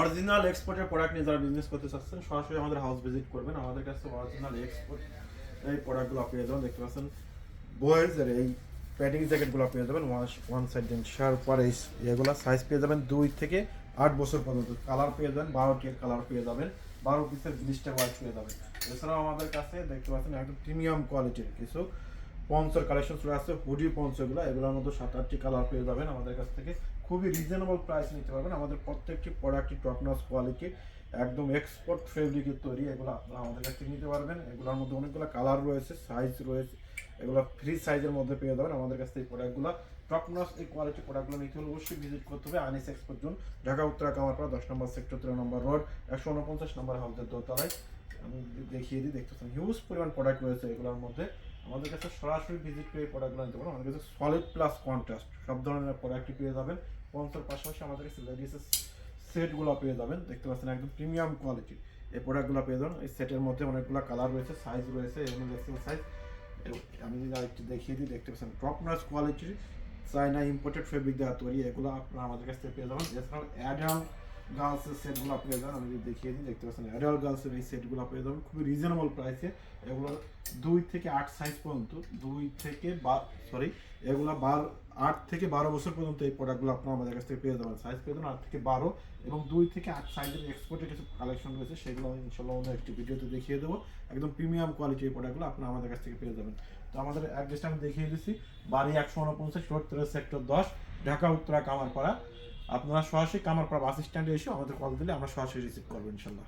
Original এক্সপোর্টের product নিয়ে যারা বিজনেস করতে চাচ্ছেন সরাসরি আমাদের হাউস ভিজিট করবেন। আমাদের কাছে অরিজিনাল এক্সপোর্ট এই প্রোডাক্টগুলো পেয়ে যাবেন। দেখতে পাচ্ছেন বয়েজের এই প্যাডিং জ্যাকেটগুলো পেয়ে যাবেন। ওয়ান সাইড দেন শার পর এই এগুলো সাইজ পেয়ে যাবেন দুই থেকে আট বছর পর্যন্ত। কালার পেয়ে যাবেন বারোটি কালার পেয়ে যাবেন। বারো পিসের জিনিসটা ওয়াইজ পেয়ে যাবেন। এছাড়াও আমাদের কাছে দেখতে পাচ্ছেন একদম প্রিমিয়াম কোয়ালিটির কিছু পঞ্চর কালেকশন চলে আসছে হুডি পঞ্চগুলো এগুলোর মধ্যে সাত, আটটি কালার পেয়ে যাবেন আমাদের কাছ থেকে। খুবই রিজনেবল প্রাইস নিতে পারবেন। আমাদের প্রত্যেকটি প্রোডাক্টই টপ নস কোয়ালিটি একদম এক্সপোর্ট ফেব্রিকের তৈরি, এগুলো আপনারা আমাদের কাছ থেকে নিতে পারবেন। এগুলোর মধ্যে অনেকগুলো কালার রয়েছে সাইজ রয়েছে, এগুলো ফ্রি সাইজের মধ্যে পেয়ে যাবেন আমাদের কাছ থেকে প্রোডাক্টগুলো টপ নস এই কোয়ালিটি প্রোডাক্টগুলো নিতে হলে অবশ্যই ভিজিট করতে হবে আনিস এক্সপোর্ট জোন, ঢাকা, উত্তরা, কামারপাড়া, দশ নম্বর সেক্টর তেরো নম্বর রোড একশো উনপঞ্চাশ নম্বর হাউসের দোতলায়। আমি দেখিয়ে দিই, দেখতেছেন হিউজ পরিমাণ প্রোডাক্ট রয়েছে এগুলোর মধ্যে। আমাদের কাছে সরাসরি ভিজিট করে প্রোডাক্টগুলো নিতে পারেন আমাদের কাছে সলিড প্লাস কন্ট্রাস্ট সব ধরনের প্রোডাক্টই পেয়ে যাবেন। পঞ্চার পাশাপাশি আমাদের কাছে লেডিসের সেটগুলো পেয়ে যাবেন। দেখতে পাচ্ছেন একদম প্রিমিয়াম কোয়ালিটির এই প্রোডাক্টগুলো পেয়ে যাবেন। এই সেটের মধ্যে অনেকগুলো কালার রয়েছে সাইজ রয়েছে এগুলো দেখছেন সাইজ আমি যদি দেখিয়ে দিই, দেখতে পাচ্ছেন টপ নাচ কোয়ালিটির চাইনা ইম্পোর্টেড ফেব্রিক দেওয়া তৈরি এগুলো আপনারা আমাদের কাছ থেকে পেয়ে যাবেন। এছাড়াও অ্যাডাল গার্লসের সেটগুলো পেয়ে যাবেন আমি দেখিয়ে দিই, দেখতে পাচ্ছেন অ্যাডাল গার্লসের এই সেটগুলো পেয়ে যাবেন খুবই রিজনেবল প্রাইসে এগুলো দুই থেকে আট সাইজ পর্যন্ত, দুই থেকে বা সরি এগুলো বারো, আট থেকে বারো বছর পর্যন্ত এই প্রোডাক্টগুলো আপনারা আমাদের কাছ থেকে পেয়ে যাবেন। সাইজ পেয়ে যাবেন আট থেকে বারো এবং দুই থেকে আট সাইজের এক্সপোর্টের কিছু কালেকশন রয়েছে, সেগুলো আমি ইনশাল্লাহ অন্য একটি ভিডিওতে দেখিয়ে দেবো। একদম প্রিমিয়াম কোয়ালিটির এই প্রোডাক্টগুলো আপনারা আমাদের কাছ থেকে পেয়ে যাবেন। তো আমাদের অ্যাড্রেসটা আমি দেখিয়ে দিচ্ছি বাড়ি একশো উনপঞ্চাশ রোড সেক্টর দশ, ঢাকা, উত্তরা, কামারপাড়া। আপনারা সরাসরি কামারপাড়া বাস স্ট্যান্ডে এসে আমাদের কল দিলে আমরা সরাসরি রিসিভ করব ইনশাল্লাহ।